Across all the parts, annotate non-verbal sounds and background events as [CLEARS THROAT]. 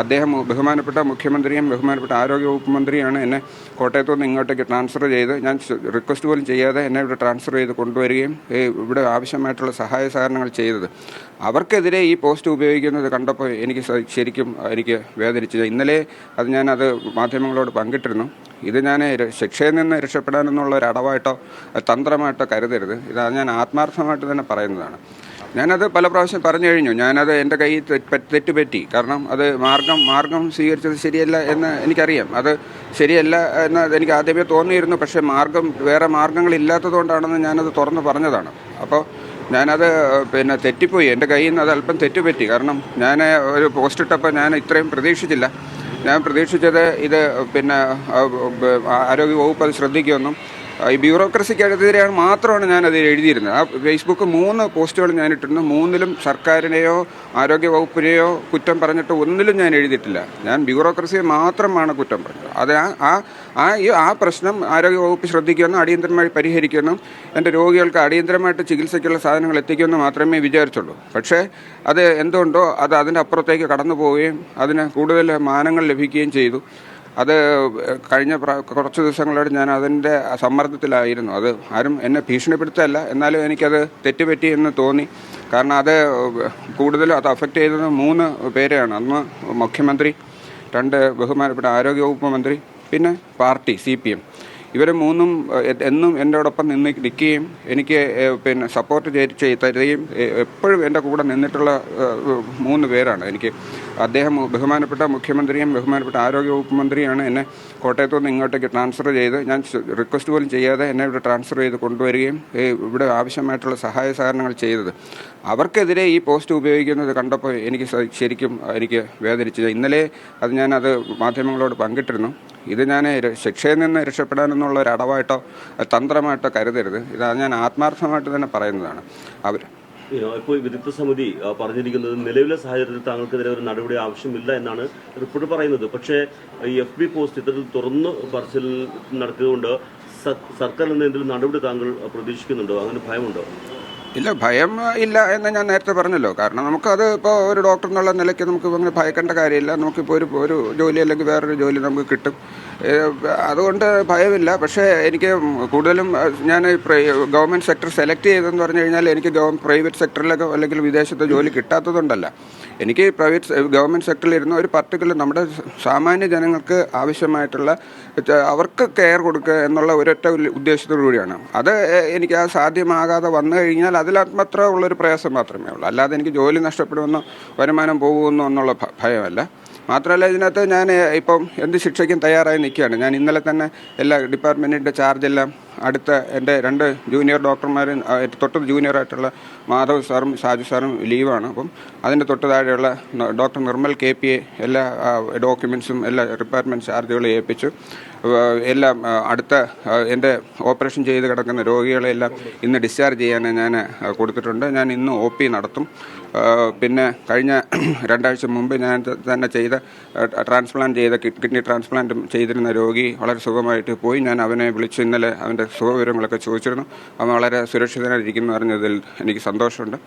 അദ്ദേഹം ബഹുമാനപ്പെട്ട മുഖ്യമന്ത്രിയും ബഹുമാനപ്പെട്ട ആരോഗ്യവകുപ്പ് മന്ത്രിയാണ്. എന്നെ കോട്ടയത്തു നിന്ന് ഇങ്ങോട്ടേക്ക് ട്രാൻസ്ഫർ ചെയ്ത് ഞാൻ റിക്വസ്റ്റ് പോലും ചെയ്യാതെ എന്നെ ഇവിടെ ട്രാൻസ്ഫർ ചെയ്ത് കൊണ്ടുവരികയും ഇവിടെ ആവശ്യമായിട്ടുള്ള സഹായ സഹകരണങ്ങൾ ചെയ്തത്. അവർക്കെതിരെ ഈ പോസ്റ്റ് ഉപയോഗിക്കുന്നത് കണ്ടപ്പോൾ എനിക്ക് ശരിക്കും എനിക്ക് വേദനിച്ചത് ഇന്നലെ അത് ഞാനത് മാധ്യമങ്ങളോട് പങ്കിട്ടിരുന്നു. ഇത് ഞാൻ ശിക്ഷയിൽ നിന്ന് രക്ഷപ്പെടാനെന്നുള്ള ഒരു അടവായിട്ടോ തന്ത്രമായിട്ടോ കരുതരുത്. ഇത് ഞാൻ ആത്മാർത്ഥമായിട്ട് തന്നെ പറയുന്നതാണ്. ഞാനത് പല പ്രാവശ്യം പറഞ്ഞു കഴിഞ്ഞു. ഞാനത് എന്റെ കയ്യിൽ തെറ്റുപറ്റി. കാരണം അത് മാർഗം മാർഗം സ്വീകരിച്ചത് ശരിയല്ല എന്ന് എനിക്കറിയാം. അത് ശരിയല്ല എന്ന് എനിക്ക് ആദ്യമേ തോന്നിയിരുന്നു. പക്ഷേ മാർഗം വേറെ മാർഗങ്ങളില്ലാത്തതുകൊണ്ടാണെന്ന് ഞാനത് തുറന്ന് പറഞ്ഞതാണ്. അപ്പോൾ ഞാനത് പിന്നെ തെറ്റിപ്പോയി. എന്റെ കയ്യിൽ നിന്ന് അത് അല്പം തെറ്റുപറ്റി. കാരണം ഞാൻ ഒരു പോസ്റ്റ് ഇട്ടപ്പോൾ ഞാൻ ഇത്രയും പ്രതീക്ഷിച്ചില്ല. ഞാൻ പ്രതീക്ഷിച്ചത് ഇത് പിന്നെ ആരോഗ്യ വകുപ്പ് അത് ശ്രദ്ധിക്കുമെന്നും ഈ ബ്യൂറോക്രസിക്കകത്തെതിരെയാണ് മാത്രമാണ് ഞാൻ അതിൽ എഴുതിയിരുന്നത്. ആ ഫേസ്ബുക്ക് മൂന്ന് പോസ്റ്റുകൾ ഞാൻ ഇട്ടിരുന്നു. മൂന്നിലും സർക്കാരിനെയോ ആരോഗ്യ വകുപ്പിനെയോ കുറ്റം പറഞ്ഞിട്ട് ഒന്നിലും ഞാൻ എഴുതിയിട്ടില്ല. ഞാൻ ബ്യൂറോക്രസിയെ മാത്രമാണ് കുറ്റം പറഞ്ഞത്. അത് ആ- ആ ഈ ആ പ്രശ്നം ആരോഗ്യ വകുപ്പ് ശ്രദ്ധിക്കുമെന്നും അടിയന്തരമായി പരിഹരിക്കുമെന്നും എന്റെ രോഗികൾക്ക് അടിയന്തരമായിട്ട് ചികിത്സയ്ക്കുള്ള സാധനങ്ങൾ എത്തിക്കുമെന്ന് മാത്രമേ വിചാരിച്ചുള്ളൂ. പക്ഷേ അത് എന്തുകൊണ്ടോ അത് അതിന്റെ അപ്പുറത്തേക്ക് കടന്നു പോവുകയും അതിന് കൂടുതൽ മാനങ്ങൾ ലഭിക്കുകയും ചെയ്തു. അത് കഴിഞ്ഞ കുറച്ച് ദിവസങ്ങളായിട്ട് ഞാൻ അതിന്റെ സമ്മർദ്ദത്തിലായിരുന്നു. അത് ആരും എന്നെ ഭീഷണിപ്പെടുത്തല്ല. എന്നാലും എനിക്കത് തെറ്റുപറ്റി എന്ന് തോന്നി. കാരണം അത് കൂടുതലും അത് അഫക്റ്റ് ചെയ്തത് മൂന്ന് പേരെയാണ്. അന്ന് മുഖ്യമന്ത്രി രണ്ട് ബഹുമാനപ്പെട്ട ആരോഗ്യവകുപ്പ് മന്ത്രി പിന്നെ പാർട്ടി സി പി എം. ഇവർ മൂന്നും എന്നും എന്റെ എന്നോടൊപ്പം നിന്ന് നിൽക്കുകയും എനിക്ക് പിന്നെ സപ്പോർട്ട് തരികയും എപ്പോഴും എന്റെ കൂടെ നിന്നിട്ടുള്ള മൂന്ന് പേരാണ് എനിക്ക്. അദ്ദേഹം ബഹുമാനപ്പെട്ട മുഖ്യമന്ത്രിയും ബഹുമാനപ്പെട്ട ആരോഗ്യവകുപ്പ് മന്ത്രിയാണ് എന്നെ കോട്ടയത്തു നിന്ന് ഇങ്ങോട്ടേക്ക് ട്രാൻസ്ഫർ ചെയ്ത്. ഞാൻ റിക്വസ്റ്റ് പോലും ചെയ്യാതെ എന്നെ ഇവിടെ ട്രാൻസ്ഫർ ചെയ്ത് കൊണ്ടുവരികയും ഇവിടെ ആവശ്യമായിട്ടുള്ള സഹായ സഹകരണങ്ങൾ ചെയ്തത്. അവർക്കെതിരെ ഈ പോസ്റ്റ് ഉപയോഗിക്കുന്നത് കണ്ടപ്പോൾ എനിക്ക് ശരിക്കും എനിക്ക് വേദനിച്ചു ഇന്നലെ അത് ഞാനത് മാധ്യമങ്ങളോട് പങ്കിട്ടിരുന്നു. ഇത് ഞാൻ ശിക്ഷയിൽ നിന്ന് രക്ഷപ്പെടാനെന്നുള്ള ഒരു അടവായിട്ടോ തന്ത്രമായിട്ടോ കരുതരുത്. ഇത് ഞാൻ ആത്മാർത്ഥമായിട്ട് തന്നെ പറയുന്നതാണ്. അവർ ഇപ്പോൾ വിദഗ്ധ സമിതി പറഞ്ഞിരിക്കുന്നത് നിലവിലെ സാഹചര്യത്തിൽ താങ്കൾക്കെതിരെ ഒരു നടപടി ആവശ്യമില്ല എന്നാണ് റിപ്പോർട്ട് പറയുന്നത്. പക്ഷേ ഈ എഫ് ബി പോസ്റ്റ് ഇത്തരത്തിൽ തുറന്ന് പറച്ചിൽ നടത്തിയതുകൊണ്ട് സർക്കാരിൽ നിന്ന് എന്തെങ്കിലും നടപടി താങ്കൾ പ്രതീക്ഷിക്കുന്നുണ്ടോ? അങ്ങനെ ഭയമുണ്ടോ? ഇല്ല ഭയം ഇല്ല എന്ന് ഞാൻ നേരത്തെ പറഞ്ഞല്ലോ. കാരണം നമുക്കത് ഇപ്പോൾ ഒരു ഡോക്ടർ എന്നുള്ള നിലയ്ക്ക് നമുക്ക് അങ്ങനെ ഭയക്കേണ്ട കാര്യമില്ല. നമുക്കിപ്പോൾ ഒരു ഒരു ജോലി അല്ലെങ്കിൽ വേറൊരു ജോലി നമുക്ക് കിട്ടും. അതുകൊണ്ട് ഭയമില്ല. പക്ഷേ എനിക്ക് കൂടുതലും ഞാൻ ഗവൺമെന്റ് സെക്ടർ സെലക്ട് ചെയ്തതെന്ന് പറഞ്ഞു കഴിഞ്ഞാൽ എനിക്ക് പ്രൈവറ്റ് സെക്ടറിലൊക്കെ അല്ലെങ്കിൽ വിദേശത്ത് ജോലി കിട്ടാത്തതുകൊണ്ടല്ല. എനിക്ക് പ്രൈവറ്റ് ഗവൺമെന്റ് സെക്ടറിൽ ഇരുന്ന ഒരു പർട്ടിക്കുലർ നമ്മുടെ സാമാന്യ ജനങ്ങൾക്ക് ആവശ്യമായിട്ടുള്ള അവർക്ക് കെയർ കൊടുക്കുക എന്നുള്ള ഒരൊറ്റ ഉദ്ദേശത്തോടു കൂടിയാണ് അത് എനിക്ക് ആ സാധ്യമാകാതെ വന്നു കഴിഞ്ഞാൽ അതിൽ മാത്രം ഉള്ളൊരു പ്രയാസം മാത്രമേ ഉള്ളൂ. അല്ലാതെ എനിക്ക് ജോലി നഷ്ടപ്പെടുമെന്നോ വരുമാനം പോകുമെന്നോ എന്നുള്ള ഭയമല്ല. മാത്രമല്ല ഇതിനകത്ത് ഞാൻ ഇപ്പം എന്ത് ശിക്ഷയ്ക്കും തയ്യാറായി നിൽക്കുകയാണ്. ഞാൻ ഇന്നലെ തന്നെ എല്ലാ ഡിപ്പാർട്ട്മെന്റിന്റെ ചാർജെല്ലാം അടുത്ത എന്റെ രണ്ട് ജൂനിയർ ഡോക്ടർമാരും ആ, തൊട്ട് ജൂനിയറായിട്ടുള്ള മാധവ് സാറും ഷാജു സാറും ലീവാണ്. അപ്പം അതിന്റെ തൊട്ട് താഴെയുള്ള doctor Nirmal K P A എല്ലാ ഡോക്യുമെൻസും എല്ലാ റിപ്പയർമെന്റ് ചാർജുകളും ഏൽപ്പിച്ചു. എല്ലാം അടുത്ത എന്റെ ഓപ്പറേഷൻ ചെയ്ത് കിടക്കുന്ന രോഗികളെല്ലാം ഇന്ന് ഡിസ്ചാർജ് ചെയ്യാൻ ഞാൻ കൊടുത്തിട്ടുണ്ട്. ഞാൻ ഇന്ന് ഒ പി നടത്തും. പിന്നെ കഴിഞ്ഞ [CLEARS THROAT] രണ്ടാഴ്ച മുമ്പ് ഞാൻ തന്നെ ചെയ്ത ട്രാൻസ്പ്ലാന്റ് ചെയ്ത കിഡ്നി ട്രാൻസ്പ്ലാന്റ് ചെയ്തിരുന്ന രോഗി വളരെ സുഖമായിട്ട് പോയി. ഞാൻ അവനെ വിളിച്ചു. ഇന്നലെ അവന്റെ സുഖവിവരങ്ങളൊക്കെ ചോദിച്ചിരുന്നു. അവൻ വളരെ സുരക്ഷിതനായിരിക്കുന്നു അറിഞ്ഞതിൽ എനിക്ക് സന്തോഷമുണ്ട്.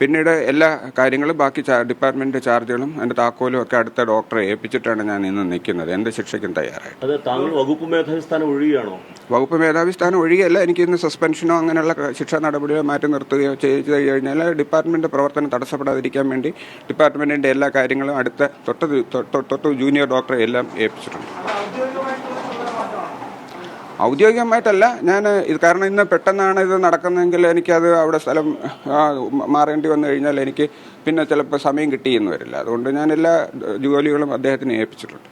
പിന്നീട് എല്ലാ കാര്യങ്ങളും ബാക്കി ഡിപ്പാർട്ട്മെന്റ് ചാർജുകളും എന്റെ താക്കോലും ഒക്കെ അടുത്ത ഡോക്ടറെ ഏൽപ്പിച്ചിട്ടാണ് ഞാൻ ഇന്ന് നിൽക്കുന്നത്. എന്ത് ശിക്ഷയ്ക്കും തയ്യാറായിട്ട് അത് താങ്കൾ വകുപ്പ് മേധാവി സ്ഥാനം ഒഴിയുകയാണോ? വകുപ്പ് മേധാവി സ്ഥാനം ഒഴികെയല്ല എനിക്ക് ഇന്ന് സസ്പെൻഷനോ അങ്ങനെയുള്ള ശിക്ഷാ നടപടിയോ മാറ്റി നിർത്തുകയോ ചെയ്തു കഴിഞ്ഞാൽ ഡിപ്പാർട്ട്മെന്റ് പ്രവർത്തനം തടസ്സപ്പെടാതിരിക്കാൻ വേണ്ടി ഡിപ്പാർട്ട്മെന്റിന്റെ എല്ലാ കാര്യങ്ങളും അടുത്ത തൊട്ട് തൊട്ട് ജൂനിയർ ഡോക്ടറെ എല്ലാം ഏൽപ്പിച്ചിട്ടുണ്ട്. ഔദ്യോഗികമായിട്ടല്ല. ഞാൻ ഇത് കാരണം ഇന്ന് പെട്ടെന്നാണ് ഇത് നടക്കുന്നതെങ്കിൽ എനിക്കത് അവിടെ സ്ഥലം മാറേണ്ടി വന്നു കഴിഞ്ഞാൽ എനിക്ക് പിന്നെ ചിലപ്പോൾ സമയം കിട്ടിയെന്ന് വരില്ല. അതുകൊണ്ട് ഞാൻ എല്ലാ ജോലികളും അദ്ദേഹത്തിന് ഏൽപ്പിച്ചിട്ടുണ്ട്.